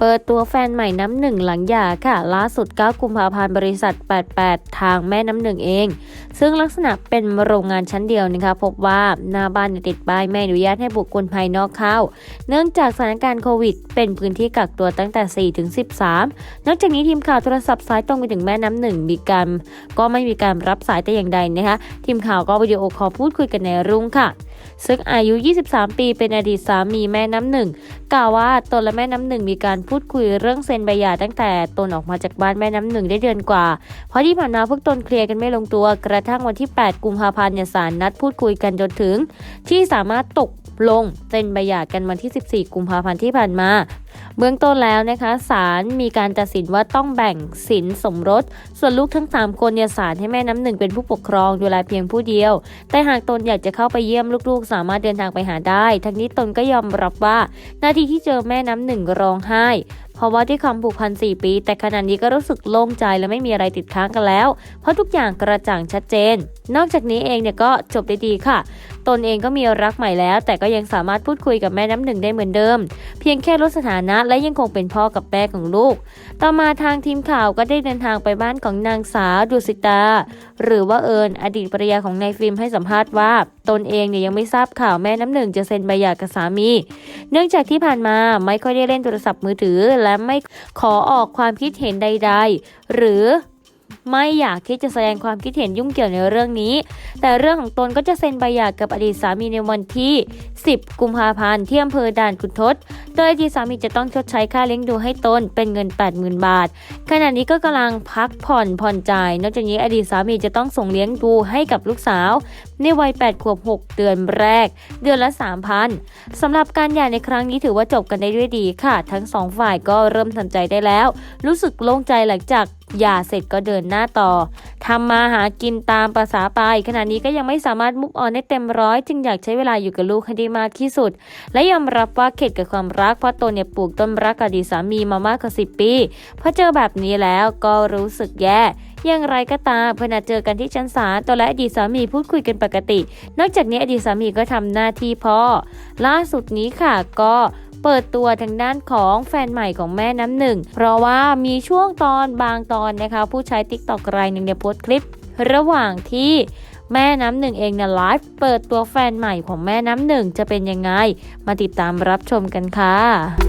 เปิดตัวแฟนใหม่น้ำหนึ่งหลังหย่าค่ะ ล่าสุด 9 กุมภาพันธ์บริษัท 88 ทางแม่น้ำหนึ่งเอง ซึ่งลักษณะเป็นโรงงานชั้นเดียวนะคะ พบว่าหน้าบ้านติดป้ายไม่อนุญาตให้บุคคลภายนอกเข้า เนื่องจากสถานการณ์โควิด เป็นพื้นที่กักตัวตั้งแต่ 4 ถึง 13 นอกจากนี้ทีมข่าวโทรศัพท์สายตรงไปถึงแม่น้ำหนึ่งมีการก็ไม่มีการรับสายแต่อย่างใดนะคะ ทีมข่าวก็วิดีโอคอลพูดคุยกันในรุ่งค่ะ ซึ่งอายุ 23 ปีเป็นอดีตสามีแม่น้ำหนึ่ง กล่าวว่าตนและแม่น้ำหนึ่งมีการพูดคุยเรื่องเซ็นใบหย่าตั้งแต่ตนออกมาจากบ้านแม่น้ำหนึ่งได้เดือนกว่า เพราะที่ผ่านมาพวกตนเคลียร์กันไม่ลงตัว กระทั่งวันที่ 8 กุมภาพันธ์ศาลนัดพูดคุยกันจนถึง ที่สามารถตกลงเซ็นใบหย่ากันวันที่ 14 กุมภาพันธ์ที่ผ่านมา เบื้องต้นแล้วนะคะศาลมีการตัดสินว่าต้องแบ่งสินสมรส ส่วนลูกทั้ง 3 คนเนี่ยศาลให้แม่น้ำหนึ่งเป็นผู้ปกครองดูแลเพียงผู้เดียว แต่หากตนอยากจะเข้าไปเยี่ยมลูกๆ สามารถเดินทางไปหาได้ ทั้งนี้ตนก็ยอมรับว่า นาทีที่เจอแม่น้ำหนึ่งร้องไห้เพราะว่าที่ความผูกพัน 4 ปี แต่ขณะนี้ก็รู้สึกโล่งใจและไม่มีอะไรติดค้างกันแล้ว เพราะทุกอย่างกระจ่างชัดเจน นอกจากนี้เองเนี่ยก็จบได้ดีค่ะ ตนเองก็มีรักใหม่แล้ว แต่ก็ยังสามารถพูดคุยกับแม่น้ำหนึ่งได้เหมือนเดิม เพียงแค่ลดสถานะและยังคงเป็นพ่อกับแม่ของลูก ต่อมาทางทีมข่าวก็ได้เดินทางไปบ้านของนางสาวดุสิตา หรือว่าเอิญอดีตภรรยาของนายฟิล์มให้สัมภาษณ์ว่าตนเองเนี่ยยังไม่ทราบข่าวแม่น้ำหนึ่งจะเซ็นใบหย่ากับสามี เนื่องจากที่ผ่านมาไม่ค่อยได้เล่นโทรศัพท์มือถือ และไม่ขอออกความคิดเห็นใด ๆ หรือ ไม่อยากที่จะแสดงความคิดเห็นยุ่งเกี่ยวในเรื่องนี้ แต่เรื่องของตนก็จะเซ็นใบหย่ากับอดีตสามีในวันที่ 10 กุมภาพันธ์ที่อำเภอด่านขุนทด โดยอดีตสามีจะต้องชดใช้ค่าเลี้ยงดูให้ตนเป็นเงิน 80,000 บาท ขณะนี้ก็กำลังพักผ่อนผ่อนจ่าย นอกจากนี้อดีตสามีจะต้องส่งเลี้ยงดูให้กับลูกสาว ในวัย 8 ขวบ 6 เดือนแรก เดือนละ 3,000สำหรับการหย่าในครั้งนี้ถือว่าจบกันได้ด้วยดีค่ะ ทั้งสองฝ่ายก็เริ่มทำใจได้แล้ว รู้สึกโล่งใจหลังจาก หย่าเสร็จก็เดินหน้าต่อทำมาหากินตามภาษาไป ขณะนี้ก็ยังไม่สามารถมุกออนได้เต็มร้อยจึงอยากใช้เวลาอยู่กับลูกให้ได้มากที่สุด และยอมรับว่าเข็ดกับความรักเพราะตนเนี่ยปลูกต้นรักกับอดีตสามีมามากกว่า10ปี พอเจอแบบนี้แล้วก็รู้สึกแย่อย่างไรก็ตามขณะเจอกันที่ชั้นศาลตนและอดีตสามีพูดคุยกันปกติ นอกจากนี้อดีตสามีก็ทำหน้าที่พ่อล่าสุดนี้ค่ะก็ เปิดตัวทางด้านของแฟนใหม่ของแม่น้ำหนึ่ง เพราะว่ามีช่วงตอนบางตอนนะคะ ผู้ใช้ tiktok รายหนึ่งเนี่ยโพสต์คลิประหว่างที่แม่น้ำหนึ่งเองเนี่ยไลฟ์เปิดตัวแฟนใหม่ของแม่น้ำหนึ่งจะเป็นยังไง มาติดตามรับชมกันค่ะ